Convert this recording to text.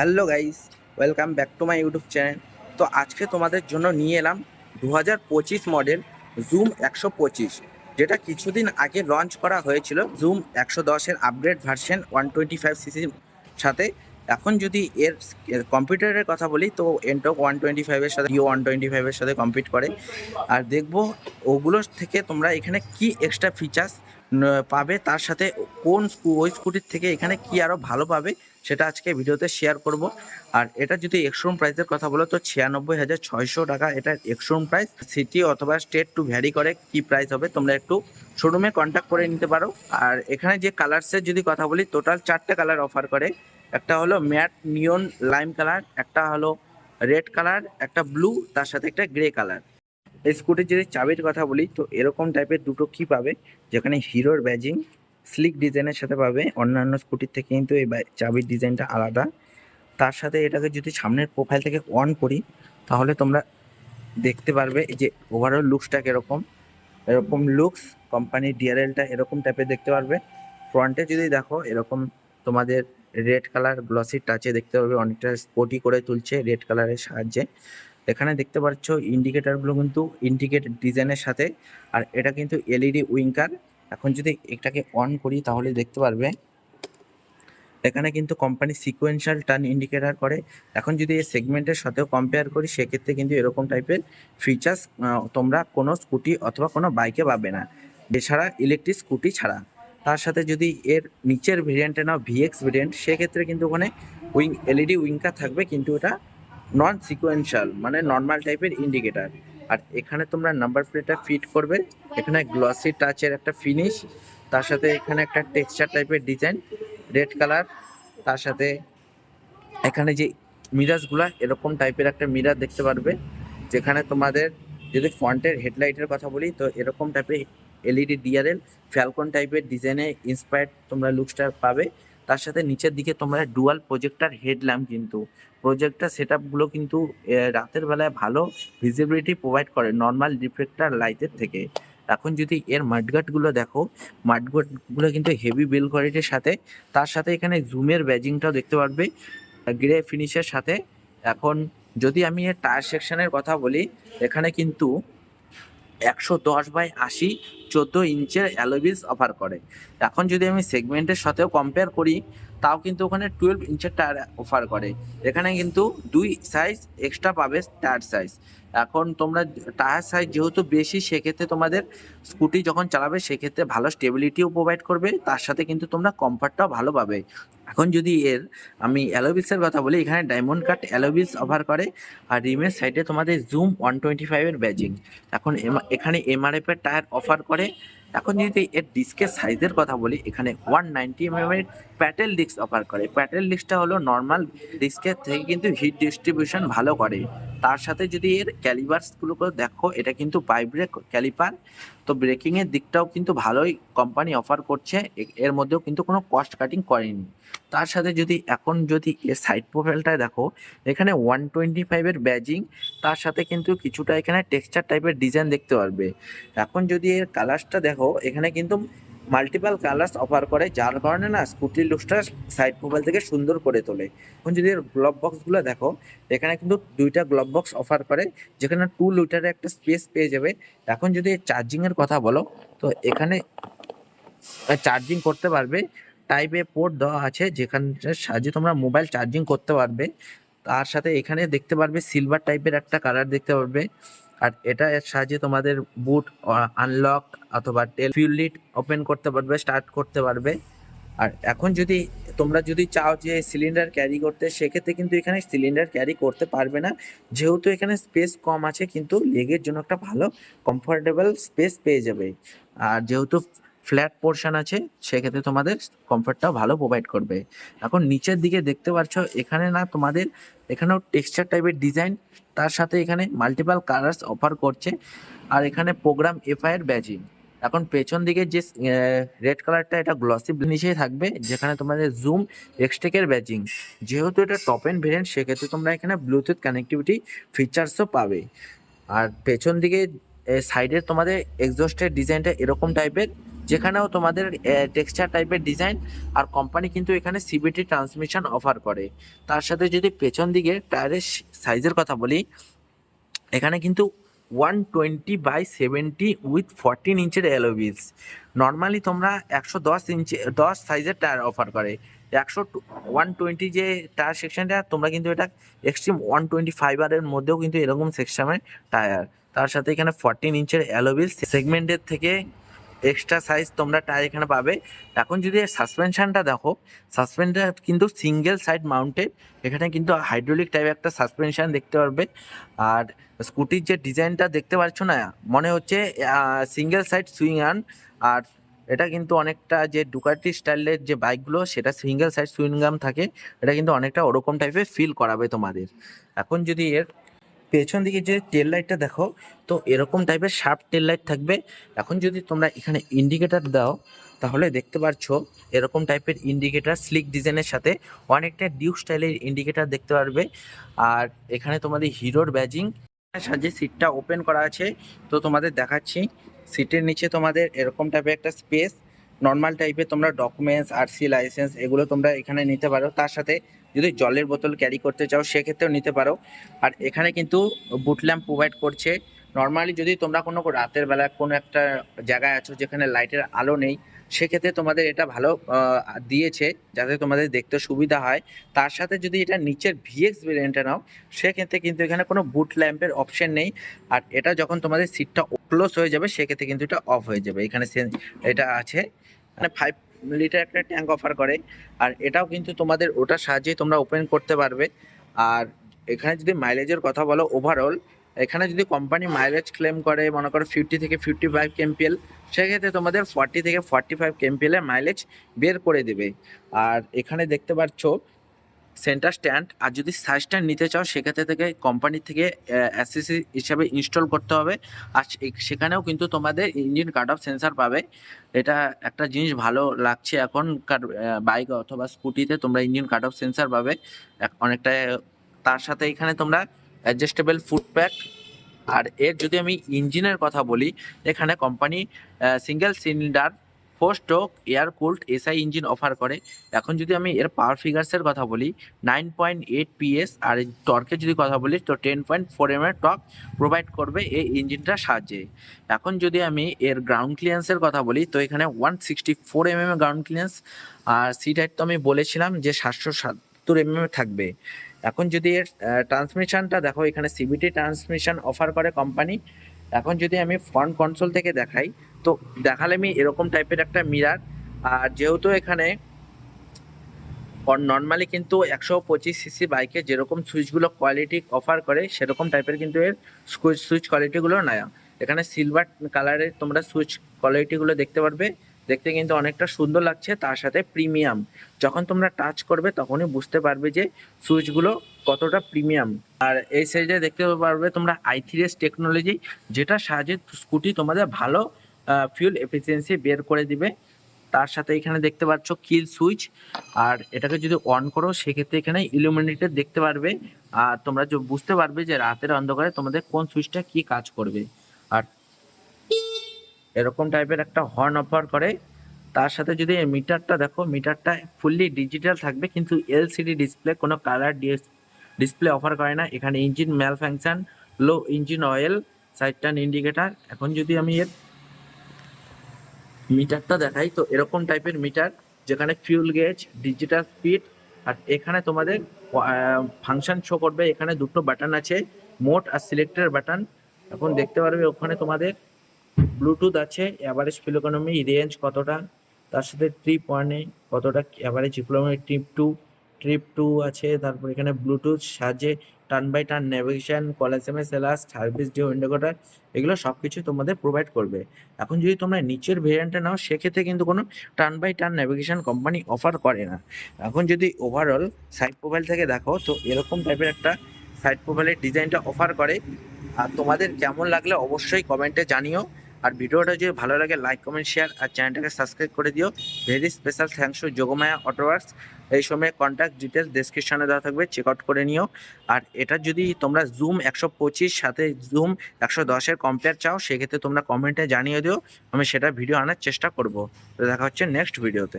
Hello guys, welcome back to my YouTube channel. তো আজকে তোমাদের জন্য নিয়ে এলাম দু হাজার পঁচিশ মডেল জুম একশো পঁচিশ, যেটা কিছুদিন আগে লঞ্চ করা হয়েছিল জুম একশো দশের upgrade version one twenty five সিসির সাথে। এখন যদি এর কম্পিউটারের কথা বলি, তো এনটক ওয়ান টোয়েন্টি ফাইভের সাথে ইও ওয়ান টোয়েন্টি ফাইভের সাথে কম্পিট করে। আর দেখব ওগুলোর থেকে তোমরা এখানে কি এক্সট্রা ফিচার্স পাবে, তার সাথে কোন ওই স্কুটির থেকে এখানে কি আরও ভালো পাবে সেটা আজকে ভিডিওতে শেয়ার করব। আর এটা যদি এক্সরুম প্রাইসের কথা বলো, তো ছিয়ানব্বই হাজার ছয়শো টাকা এটা এক্সরুম প্রাইস সিটি অথবা স্টেট টু ভ্যারি করে কি প্রাইস হবে, তোমরা একটু শোরুমে কন্ট্যাক্ট করে নিতে পারো। আর এখানে যে কালার্সের যদি কথা বলি টোটাল চারটে কালার অফার করে। একটা হলো ম্যাট নিয়ন লাইম কালার একটা হলো রেড কালার একটা ব্লু তার সাথে একটা গ্রে কালার এই স্কুটির যদি চাবির কথা বলি, তো এরকম টাইপের দুটো কি পাবে? যেখানে হিরোর ব্যাজিং স্লিক ডিজাইনের সাথে পাবে। অন্যান্য স্কুটির থেকে কিন্তু এই চাবির ডিজাইনটা আলাদা। তার সাথে এটাকে যদি সামনের প্রোফাইল থেকে অন করি, তাহলে তোমরা দেখতে পারবে যে ওভারঅল লুকসটা কীরকম। এরকম লুকস কোম্পানির ডিআরএলটা এরকম টাইপের দেখতে পারবে। ফ্রন্টে যদি দেখো, এরকম তোমাদের রেড কালার গ্লসি টাচে দেখতে পারবে। অনেকটা স্পোর্টি করে তুলছে রেড কালারের সাহায্যে। এখানে দেখতে পাচ্ছ ইন্ডিকেটারগুলো কিন্তু ইন্ডিকেট ডিজাইনের সাথে। আর এটা কিন্তু এলইডি উইঙ্কার এখন যদি এটাকে অন করি তাহলে দেখতে পারবে, এখানে কিন্তু কোম্পানি সিকোয়েন্সিয়াল টার্ন ইন্ডিকেটার করে। এখন যদি এই সেগমেন্টের সাথেও কম্পেয়ার করি, সেক্ষেত্রে কিন্তু এরকম টাইপের ফিচার্স তোমরা কোনো স্কুটি অথবা কোনো বাইকে পাবে না। এছাড়া ইলেকট্রিক স্কুটি ছাড়া। তার সাথে যদি এর নিচের ভেরিয়েন্টে নাও ভিএক্স ভেরিয়েন্ট সেক্ষেত্রে কিন্তু ওখানে উইং এলইডি উইঙ্কার থাকবে, কিন্তু এটা নন সিকোয়েন্সিয়াল মানে নর্মাল টাইপের ইন্ডিকেটার আর এখানে তোমরা নাম্বার প্লেটটা ফিট করবে। এখানে গ্লসি টাচের একটা ফিনিশ তার সাথে এখানে একটা টেক্সচার টাইপের ডিজাইন রেড কালার তার সাথে এখানে যে মিরাজগুলো এরকম টাইপের একটা মিরার দেখতে পারবে, যেখানে তোমাদের যদি ফ্রন্টের হেডলাইটের কথা বলি, তো এরকম টাইপের এলইডি ডিআরএল ফ্যালকন টাইপের ডিজাইনে ইন্সপায়ার্ড তোমরা লুকসটা পাবে। তার সাথে নিচের দিকে তোমরা ডুয়াল প্রজেক্টার হেডল্যাম্প কিন্তু। প্রজেক্টার সেট আপগুলো কিন্তু রাতের বেলায় ভালো ভিজিবিলিটি প্রোভাইড করে নর্মাল রিফ্লেক্টার লাইটের থেকে। এখন যদি এর মাডগার্ডগুলো দেখো মাডগার্ডগুলো কিন্তু হেভি বিল কোয়ালিটির সাথে। তার সাথে এখানে জুমের ব্যাজিংটাও দেখতে পারবে। গ্রে ফিনিশের সাথে। এখন যদি আমি এর টায়ার সেকশনের কথা বলি, এখানে কিন্তু একশো দশ বাই আশি চোদ্দ ইঞ্চের অ্যালোবিস অফার করে। এখন যদি আমি সেগমেন্টের সাথেও কম্পেয়ার করি তাও কিন্তু ওখানে টুয়েলভ ইঞ্চের টায়ার অফার করে। এখানে কিন্তু দুই সাইজ এক্সট্রা পাবে টায়ার সাইজ এখন তোমরা টায়ার সাইজ যেহেতু বেশি, সেক্ষেত্রে তোমাদের স্কুটি যখন চালাবে, সেক্ষেত্রে ভালো স্টেবিলিটিও প্রোভাইড করবে, তার সাথে কিন্তু তোমরা কমফর্টটাও ভালো পাবে। এখন যদি এর আমি অ্যালোবিলসের কথা বলি, এখানে ডায়মন্ড কাট অ্যালোবিলস অফার করে, আর রিমের সাইডে তোমাদের জুম ওয়ান টোয়েন্টি ফাইভের ব্যাজিং এখন এখানে এমআরএফ এর টায়ার অফার করে এখন যদি এর ডিস্কের সাইজের কথা বলি, এখানে ওয়ান নাইনটি এম এর প্যাটেল ডিস্ক অফার করে। প্যাটেল ডিস্কটা হলো নর্মাল ডিস্কের থেকে কিন্তু হিট ডিস্ট্রিবিউশন ভালো করে। তার সাথে যদি এর ক্যালিভার্সগুলো করে দেখো, এটা কিন্তু বাইব্রেক ক্যালিপার তো ব্রেকিংয়ের দিকটাও কিন্তু ভালোই কোম্পানি অফার করছে। এর মধ্যেও কিন্তু কোনো কস্ট কাটিং করেনি। তার সাথে যদি এখন যদি এর সাইড প্রোফাইলটা দেখো, এখানে ওয়ান টোয়েন্টি ফাইভের ব্যাজিং তার সাথে কিন্তু কিছুটা এখানে টেক্সচার টাইপের ডিজাইন দেখতে পারবে। এখন যদি এর কালার্সটা দেখো, এখানে কিন্তু মাল্টিপাল কালার্স অফার করে, যার কারণে না স্কুটির লুকসটা সাইড মোবাইল থেকে সুন্দর করে তোলে। এখন যদি গ্লভ বক্সগুলো দেখো, এখানে কিন্তু দুইটা গ্লভ বক্স অফার করে, যেখানে টু লিটারের একটা স্পেস পেয়ে যাবে। এখন যদি চার্জিংয়ের কথা বলো, তো এখানে চার্জিং করতে পারবে। টাইপ এ পোর্ট দেওয়া আছে, যেখানে সাহায্যে তোমরা মোবাইল চার্জিং করতে পারবে। তার সাথে এখানে দেখতে পারবে সিলভার টাইপের একটা কালার দেখতে পারবে। আর এটা এর সাহায্যে তোমাদের বুট আনলক অথবা টেল ফিউল ওপেন করতে পারবে স্টার্ট করতে পারবে। আর এখন যদি তোমরা যদি চাও যে সিলিন্ডার ক্যারি করতে, সেক্ষেত্রে কিন্তু এখানে সিলিন্ডার ক্যারি করতে পারবে না। যেহেতু এখানে স্পেস কম আছে, কিন্তু লেগের জন্য একটা ভালো কমফোর্টেবল স্পেস পেয়ে যাবে। আর যেহেতু ফ্ল্যাট পোর্শন আছে, সেক্ষেত্রে তোমাদের কমফর্টটাও ভালো প্রোভাইড করবে। এখন নিচের দিকে দেখতে পাচ্ছ, এখানে না তোমাদের, এখানেও টেক্সচার টাইপের ডিজাইন তার সাথে এখানে মাল্টিপাল কালার্স অফার করছে, আর এখানে প্রোগ্রাম এফআই এর ব্যাজিং এখন পেছন দিকে যে রেড কালারটা এটা গ্লসি নিচেই থাকবে, যেখানে তোমাদের জুম এক্সটেকের ব্যাজিং যেহেতু এটা টপ এন্ড ভেরিয়েন্ট সেক্ষেত্রে তোমরা এখানে ব্লুটুথ কানেক্টিভিটি ফিচার্সও পাবে। আর পেছন দিকে সাইডের তোমাদের এক্সজস্টের ডিজাইনটা এরকম টাইপের যেখানেও তোমাদের টেক্সচার টাইপের ডিজাইন আর কোম্পানি কিন্তু এখানে সিবিটি ট্রান্সমিশন অফার করে। তার সাথে যদি পেছন দিকে টায়ারের সাইজের কথা বলি, এখানে কিন্তু one twenty by seventy with fourteen ইঞ্চের alloy wheels normally তোমরা একশো দশ ইঞ্চি, দশ সাইজের টায়ার অফার করে। একশো ওয়ান টোয়েন্টি যে টায়ার সেকশনটা তোমরা কিন্তু এটা এক্সট্রিম ওয়ান টোয়েন্টি ফাইবারের মধ্যেও কিন্তু এরকম সেকশনের টায়ার তার সাথে এখানে ফরটিন ইঞ্চের অ্যালোভিলস সেগমেন্টের থেকে এক্সট্রা সাইজ তোমরা টায়ার এখানে পাবে। এখন যদি সাসপেনশনটা দেখো সাসপেনশনটা কিন্তু সিঙ্গেল সাইড মাউন্টেড এখানে কিন্তু হাইড্রোলিক টাইপের একটা সাসপেনশন দেখতে পারবে। আর স্কুটির যে ডিজাইনটা দেখতে পাচ্ছ না, মনে হচ্ছে সিঙ্গেল সাইড সুইং আন আর এটা কিন্তু অনেকটা যে ডুকাটি স্টাইলের যে বাইকগুলো সেটা সিঙ্গেল সাইড সুইংগাম থাকে। এটা কিন্তু অনেকটা ওরকম টাইপের ফিল করাবে তোমাদের। এখন যদি এর পেছন দিকে যে টেল লাইটটা দেখো, তো এরকম টাইপের শার্প টেল লাইট থাকবে। এখন যদি তোমরা এখানে ইন্ডিকেটার দাও, তাহলে দেখতে পাচ্ছ এরকম টাইপের ইন্ডিকেটার স্লিক ডিজাইনের সাথে অনেকটা ডিউক স্টাইলের ইন্ডিকেটার দেখতে পারবে। আর এখানে তোমাদের হিরোর ব্যাজিং সাজে সিটটা ওপেন করা আছে, তো তোমাদের দেখাচ্ছি। সিটের নিচে তোমাদের এরকম টাইপের একটা স্পেস নর্মাল টাইপের তোমরা ডকুমেন্টস আর সি লাইসেন্স এগুলো তোমরা এখানে নিতে পারো। তার সাথে যদি জলের বোতল ক্যারি করতে চাও, সেক্ষেত্রেও নিতে পারো। আর এখানে কিন্তু বুট ল্যাম্প প্রোভাইড করছে। নর্মালি যদি তোমরা কোনো রাতের বেলা কোনো একটা জায়গায় আছো যেখানে লাইটের আলো নেই সেক্ষেত্রে তোমাদের এটা ভালো দিয়েছে যাতে তোমাদের দেখতে সুবিধা হয়। তার সাথে যদি এটা নিচের ভিএক্স ভেরিয়েন্টে নাও, সেক্ষেত্রে কিন্তু এখানে কোনো বুট ল্যাম্পের অপশন নেই। আর এটা যখন তোমাদের সিটটা ক্লোজ হয়ে যাবে, সেক্ষেত্রে কিন্তু এটা অফ হয়ে যাবে। এখানে এটা আছে। মানে ফাইভ লিটার একটা ট্যাঙ্ক অফার করে। আর এটাও কিন্তু তোমাদের ওটার সাহায্যে তোমরা ওপেন করতে পারবে। আর এখানে যদি মাইলেজের কথা বলো ওভারঅল এখানে যদি কোম্পানি মাইলেজ ক্লেম করে, মনে করো ফিফটি থেকে ফিফটি ফাইভ কেমপিএল সেক্ষেত্রে তোমাদের ফর্টি থেকে ফর্টি ফাইভ কেমপিএলের মাইলেজ বের করে দেবে। আর এখানে দেখতে পাচ্ছ সেন্টার স্ট্যান্ড আর যদি সাইড স্ট্যান্ড নিতে চাও, সেক্ষেত্রে থেকে কোম্পানি থেকে অ্যাসেসি হিসাবে ইনস্টল করতে হবে। আর সেখানেও কিন্তু তোমাদের ইঞ্জিন কাট অফ সেন্সার পাবে। এটা একটা জিনিস ভালো লাগছে এখনকার বাইক অথবা স্কুটিতে তোমরা ইঞ্জিন কাট অফ সেন্সার পাবে অনেকটা তার সাথে এখানে তোমরা অ্যাডজাস্টেবল ফুড প্যাক আর এর যদি আমি ইঞ্জিনের কথা বলি, এখানে company single cylinder four stroke air cooled SI engine offer করে। এখন যদি আমি এর পাওয়ার ফিগার্সের কথা বলি নাইন পয়েন্ট এইট পিএস আর টর্কের যদি কথা বলি, তো টেন পয়েন্ট ফোর এম এর টর্ক প্রোভাইড করবে এই ইঞ্জিনটার সাহায্যে। এখন যদি আমি এর গ্রাউন্ড ক্লিয়ারেন্সের কথা বলি, তো এখানে one sixty four M M ground clearance আর সিট হাইট তো আমি বলেছিলাম যে সাতশো সাত্তর এম এম থাকবে। এখন যদি এর ট্রান্সমিশনটা দেখো, এখানে সিবিটি ট্রান্সমিশন অফার করে কোম্পানি এখন যদি আমি ফ্রন্ট কনসোল থেকে দেখাই, তো দেখালে আমি এরকম টাইপের একটা মিরার আর যেহেতু এখানে নর্মালি কিন্তু একশো পঁচিশ সিসি বাইকে যেরকম সুইচগুলো কোয়ালিটি অফার করে, সেরকম টাইপের কিন্তু এর সুইচ সুইচ কোয়ালিটিগুলো নয় এখানে সিলভার কালারের তোমরা সুইচ কোয়ালিটিগুলো দেখতে পারবে। দেখতে কিন্তু অনেকটা সুন্দর লাগছে, তার সাথে প্রিমিয়াম। যখন তোমরা টাচ করবে, তখনই বুঝতে পারবে যে সুইচগুলো কতটা প্রিমিয়াম। আর এই সাইডে দেখতে পারবে তোমরা আই থ্রিএস টেকনোলজি যেটা সাহায্যে স্কুটি তোমাদের ভালো ফিউল এফিসিয়েন্সি বের করে দিবে। তার সাথে এখানে দেখতে পাচ্ছ কিল সুইচ আর এটাকে যদি অন করো, সেক্ষেত্রে এখানে ইলুমিনেটেড দেখতে পারবে। আর তোমরা বুঝতে পারবে যে রাতের অন্ধকারে তোমাদের কোন সুইচটা কি কাজ করবে। এরকম টাইপের একটা হর্ন অফার করে। তার সাথে যদি মিটারটা দেখো, মিটারটা ফুললি ডিজিটাল থাকবে, কিন্তু এলসিডি ডিসপ্লে কোনো কালার ডিসপ্লে অফার করে না। এখানে engine malfunction low engine oil side turn indicator এখন যদি আমি এর মিটারটা দেখাই, তো এরকম টাইপের মিটার, যেখানে ফিউল গেজ ডিজিটাল স্পিড আর এখানে তোমাদের ফাংশন শো করবে। এখানে দুটো বাটন আছে মোট আর সিলেক্টের বাটন এখন দেখতে পারবে ওখানে তোমাদের ব্লুটুথ আছে অ্যাভারেজ ফিল ইকোনমি রেঞ্জ কতটা? তার সাথে ট্রিপ ওয়ানে কতটা average economy trip two trip two আছে, তারপর এখানে ব্লুটুথ সাহায্যে turn by turn navigation call S M S alas service due indicator এগুলো সব কিছু তোমাদের প্রোভাইড করবে। এখন যদি তোমরা নিচের ভেরিয়েন্টটা নাও, সেক্ষেত্রে কিন্তু কোনো turn by turn navigation company offer করে না। এখন যদি ওভারঅল সাইড প্রোফাইল থেকে দেখো, তো এরকম টাইপের একটা সাইড প্রোফাইলের ডিজাইনটা অফার করে। আর তোমাদের কেমন লাগলে অবশ্যই কমেন্টে জানিও। আর ভিডিওটা যদি ভালো লাগে লাইক কমেন্ট শেয়ার আর চ্যানেলটাকে সাবস্ক্রাইব করে দিও। Very special thanks to Yogmaya Autoworks এই সময় কন্ট্যাক্ট ডিটেলস ডিসক্রিপশানে দেওয়া থাকবে চেক আউট করে নিও। আর এটা যদি তোমরা জুম একশো পঁচিশ, সাথে জুম একশো দশের কম্পেয়ার চাও, সেক্ষেত্রে তোমরা কমেন্টে জানিয়ে দিও। আমি সেটা ভিডিও আনার চেষ্টা করব। তো দেখা হচ্ছে নেক্সট ভিডিওতে